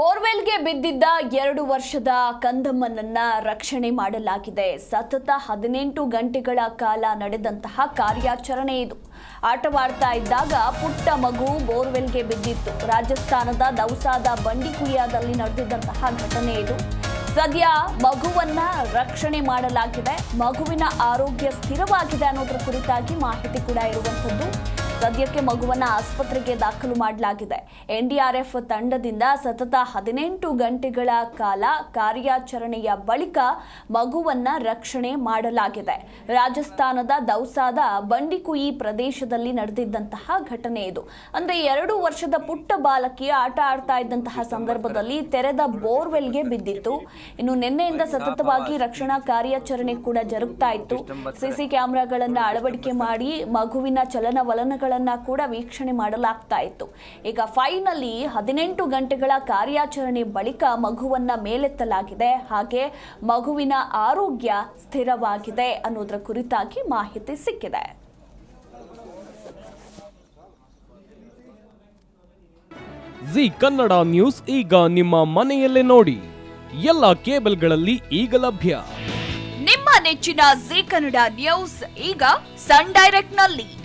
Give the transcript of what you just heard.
ಬೋರ್ವೆಲ್ಗೆ ಬಿದ್ದಿದ್ದ ಎರಡು ವರ್ಷದ ಕಂದಮ್ಮನನ್ನ ರಕ್ಷಣೆ ಮಾಡಲಾಗಿದೆ. ಸತತ ಹದಿನೆಂಟು ಗಂಟೆಗಳ ಕಾಲ ನಡೆದಂತಹ ಕಾರ್ಯಾಚರಣೆ ಇದು. ಆಟವಾಡ್ತಾ ಇದ್ದಾಗ ಪುಟ್ಟ ಮಗು ಬೋರ್ವೆಲ್ಗೆ ಬಿದ್ದಿತ್ತು. ರಾಜಸ್ಥಾನದ ದೌಸಾದ ಬಂಡಿಕುಯ್ಯದಲ್ಲಿ ನಡೆದಿದ್ದಂತಹ ಘಟನೆ ಇದು. ಸದ್ಯ ಮಗುವನ್ನ ರಕ್ಷಣೆ ಮಾಡಲಾಗಿದೆ. ಮಗುವಿನ ಆರೋಗ್ಯ ಸ್ಥಿರವಾಗಿದೆ ಅನ್ನೋದ್ರ ಕುರಿತಾಗಿ ಮಾಹಿತಿ ಕೂಡ ಇರುವಂಥದ್ದು. ಸದ್ಯಕ್ಕೆ ಮಗುವನ್ನ ಆಸ್ಪತ್ರೆಗೆ ದಾಖಲು ಮಾಡಲಾಗಿದೆ. ಎನ್ಡಿಆರ್ಎಫ್ ತಂಡದಿಂದ ಸತತ ಹದಿನೆಂಟು ಗಂಟೆಗಳ ಕಾಲ ಕಾರ್ಯಾಚರಣೆಯ ಬಳಿಕ ಮಗುವನ್ನ ರಕ್ಷಣೆ ಮಾಡಲಾಗಿದೆ. ರಾಜಸ್ಥಾನದ ದೌಸಾದ ಬಂಡಿಕುಯಿ ಪ್ರದೇಶದಲ್ಲಿ ನಡೆದಿದ್ದಂತಹ ಘಟನೆ ಇದು. ಅಂದ್ರೆ ಎರಡು ವರ್ಷದ ಪುಟ್ಟ ಬಾಲಕಿ ಆಟ ಆಡ್ತಾ ಇದ್ದಂತಹ ಸಂದರ್ಭದಲ್ಲಿ ತೆರೆದ ಬೋರ್ವೆಲ್ಗೆ ಬಿದ್ದಿತ್ತು. ಇನ್ನು ನಿನ್ನೆಯಿಂದ ಸತತವಾಗಿ ರಕ್ಷಣಾ ಕಾರ್ಯಾಚರಣೆ ಕೂಡ ಜರುಗ್ತಾ ಇತ್ತು. ಸಿಸಿ ಕ್ಯಾಮೆರಾಗಳನ್ನ ಅಳವಡಿಕೆ ಮಾಡಿ ಮಗುವಿನ ಚಲನವಲನಗಳನ್ನ ಕೂಡ ವೀಕ್ಷಣೆ ಮಾಡಲಾಗ್ತಾ ಇತ್ತು. ಈಗ ಫೈನಲಿ ಹದಿನೆಂಟು ಗಂಟೆಗಳ ಕಾರ್ಯಾಚರಣೆ ಬಳಿಕ ಮಗುವನ್ನ ಮೇಲೆತ್ತಲಾಗಿದೆ. ಹಾಗೆ ಮಗುವಿನ ಆರೋಗ್ಯ ಸ್ಥಿರವಾಗಿದೆ ಅನ್ನೋದರ ಕುರಿತಾಗಿ ಮಾಹಿತಿ ಸಿಕ್ಕಿದೆ. ಜಿ ಕನ್ನಡ ನ್ಯೂಸ್ ಈಗ ನಿಮ್ಮ ಮನೆಯಲ್ಲೇ ನೋಡಿ. ಎಲ್ಲ ಕೇಬಲ್ಗಳಲ್ಲಿ ಈಗ ಲಭ್ಯ. ನಿಮ್ಮ ನೆಚ್ಚಿನ ಜಿ ಕನ್ನಡ ನ್ಯೂಸ್ ಈಗ ಸನ್ ಡೈರೆಕ್ಟ್ನಲ್ಲಿ